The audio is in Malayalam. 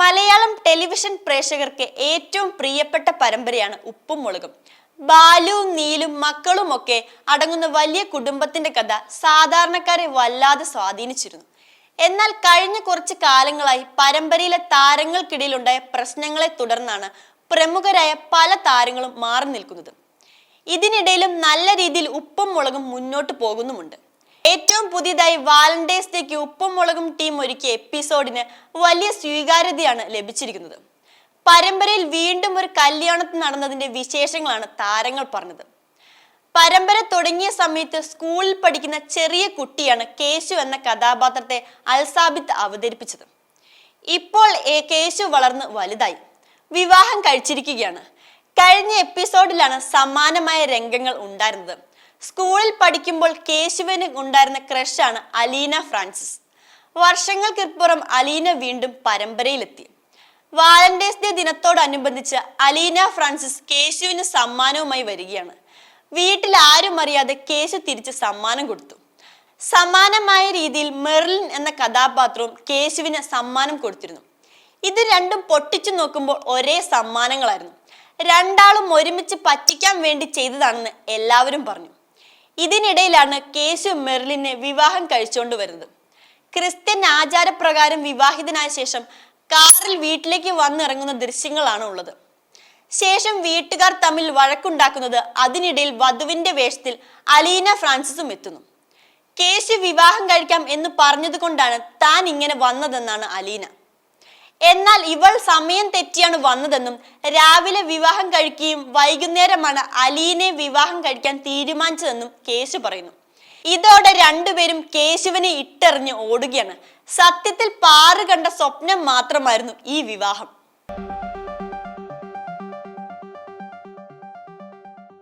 മലയാളം ടെലിവിഷൻ പ്രേക്ഷകർക്ക് ഏറ്റവും പ്രിയപ്പെട്ട പരമ്പരയാണ് ഉപ്പും മുളകും. ബാലുവും നീലും മക്കളുമൊക്കെ അടങ്ങുന്ന വലിയ കുടുംബത്തിന്റെ കഥ സാധാരണക്കാരെ വല്ലാതെ സ്വാധീനിച്ചിരുന്നു. എന്നാൽ കഴിഞ്ഞ കുറച്ച് കാലങ്ങളായി പരമ്പരയിലെ താരങ്ങൾക്കിടയിലുണ്ടായ പ്രശ്നങ്ങളെ തുടർന്നാണ് പ്രമുഖരായ പല താരങ്ങളും മാറി നിൽക്കുന്നത്. ഇതിനിടയിലും നല്ല രീതിയിൽ ഉപ്പും മുളകും മുന്നോട്ട് പോകുന്നുമുണ്ട്. ഏറ്റവും പുതിയതായി വാലന്റൈൻസ് ഡേക്ക് ഉപ്പും മുളകും ടീം ഒരുക്കിയ എപ്പിസോഡിന് വലിയ സ്വീകാര്യതയാണ് ലഭിച്ചിരിക്കുന്നത്. പരമ്പരയിൽ വീണ്ടും ഒരു കല്യാണത്തിന് നടന്നതിന്റെ വിശേഷങ്ങളാണ് താരങ്ങൾ പറഞ്ഞത്. പരമ്പര തുടങ്ങിയ സമയത്ത് സ്കൂളിൽ പഠിക്കുന്ന ചെറിയ കുട്ടിയാണ് കേശു എന്ന കഥാപാത്രത്തെ അൽസാബിത്ത് അവതരിപ്പിച്ചത്. ഇപ്പോൾ കേശു വളർന്ന് വലുതായി. വിവാഹം കഴിച്ചിരിക്കുകയാണ്. കഴിഞ്ഞ എപ്പിസോഡിലാണ് സമാനമായ രംഗങ്ങൾ ഉണ്ടായിരുന്നത്. സ്കൂളിൽ പഠിക്കുമ്പോൾ കേശുവിന് ഉണ്ടായിരുന്ന ക്രഷാണ് അലീന ഫ്രാൻസിസ്. വർഷങ്ങൾക്കിപ്പുറം അലീന വീണ്ടും പരമ്പരയിലെത്തി. വാലന്റൈൻസ് ഡേ ദിനത്തോടനുബന്ധിച്ച് അലീന ഫ്രാൻസിസ് കേശുവിന് സമ്മാനവുമായി വരികയാണ്. വീട്ടിൽ ആരും അറിയാതെ കേശു തിരിച്ച് സമ്മാനം കൊടുത്തു. സമാനമായ രീതിയിൽ മെർലിൻ എന്ന കഥാപാത്രവും കേശുവിന് സമ്മാനം കൊടുത്തിരുന്നു. ഇത് രണ്ടും പൊട്ടിച്ചു നോക്കുമ്പോൾ ഒരേ സമ്മാനങ്ങളായിരുന്നു. രണ്ടാളും ഒരുമിച്ച് പറ്റിക്കാൻ വേണ്ടി ചെയ്തതാണെന്ന് എല്ലാവരും പറഞ്ഞു. ഇതിനിടയിലാണ് കേശു മെർലിനെ വിവാഹം കഴിച്ചുകൊണ്ട് വരുന്നത്. ക്രിസ്ത്യൻ ആചാരപ്രകാരം വിവാഹിതനായ ശേഷം കാറിൽ വീട്ടിലേക്ക് വന്നിറങ്ങുന്ന ദൃശ്യങ്ങളാണ് ഉള്ളത്. ശേഷം വീട്ടുകാർ തമ്മിൽ വഴക്കുണ്ടാക്കുന്നത് അതിനിടയിൽ വധുവിന്റെ വേഷത്തിൽ അലീന ഫ്രാൻസിസും എത്തുന്നു. കേശു വിവാഹം കഴിക്കാം എന്ന് പറഞ്ഞതുകൊണ്ടാണ് താൻ ഇങ്ങനെ വന്നതെന്നാണ് അലീന. എന്നാൽ ഇവൾ സമയം തെറ്റിയാണ് വന്നതെന്നും രാവിലെ വിവാഹം കഴിക്കുകയും വൈകുന്നേരമാണ് അലീനെ വിവാഹം കഴിക്കാൻ തീരുമാനിച്ചതെന്നും കേശു പറയുന്നു. ഇതോടെ രണ്ടുപേരും കേശുവിനെ ഇട്ടെറിഞ്ഞ് ഓടുകയാണ്. സത്യത്തിൽ പാറ് കണ്ട സ്വപ്നം മാത്രമായിരുന്നു ഈ വിവാഹം.